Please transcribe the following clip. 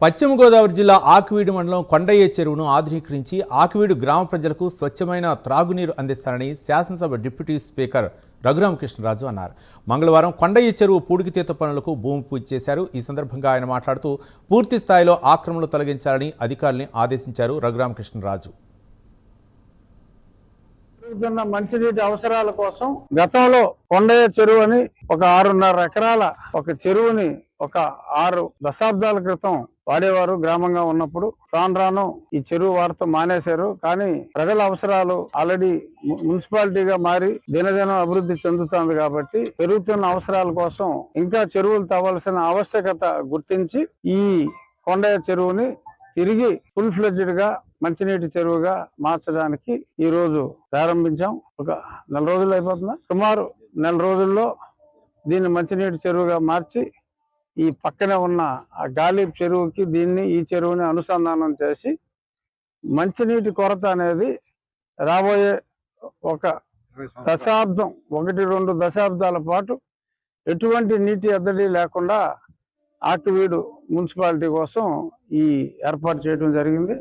పశ్చిమ గోదావరి జిల్లా ఆకివీడు మండలం కొండయ్య చెరువును ఆధునీకరించి ఆకివీడు గ్రామ ప్రజలకు స్వచ్ఛమైన త్రాగునీరు అందిస్తారని శాసనసభ డిప్యూటీ స్పీకర్ రఘురామకృష్ణరాజు అన్నారు. మంగళవారం కొండయ్య చెరువు పూడికితీత పనులకు భూమి పూజ చేశారు. ఈ సందర్భంగా ఆయన మాట్లాడుతూ పూర్తి స్థాయిలో ఆక్రమణలు తొలగించాలని అధికారుల్ని ఆదేశించారు రఘురామకృష్ణరాజు మంచినీటి అవసరాల కోసం గతంలో కొండయ్య చెరువు అని ఒక ఆరున్నర ఎకరాల ఒక చెరువుని ఒక ఆరు దశాబ్దాల క్రితం వాడేవారు గ్రామంగా ఉన్నప్పుడు రాను రాను ఈ చెరువు వారితో మానేశారు. కానీ ప్రజల అవసరాలు ఆల్రెడీ మున్సిపాలిటీగా మారి దినదినం అభివృద్ధి చెందుతుంది కాబట్టి పెరుగుతున్న అవసరాల కోసం ఇంకా చెరువులు తవ్వాల్సిన ఆవశ్యకత గుర్తించి ఈ కొండయ్య చెరువుని తిరిగి ఫుల్ ఫ్లెడ్జ్డ్గా మంచినీటి చెరువుగా మార్చడానికి ఈ రోజు ప్రారంభించాం. ఒక నెల రోజులు అయిపోతుందా? సుమారు నెల రోజుల్లో దీన్ని మంచినీటి చెరువుగా మార్చి ఈ పక్కనే ఉన్న ఆ గాలి చెరువుకి దీన్ని ఈ చెరువుని అనుసంధానం చేసి మంచినీటి కొరత అనేది రాబోయే ఒక దశాబ్దం ఒకటి రెండు దశాబ్దాల పాటు ఎటువంటి నీటి ఎద్దడి లేకుండా ఆకివీడు మున్సిపాలిటీ కోసం ఈ ఏర్పాటు చేయడం జరిగింది.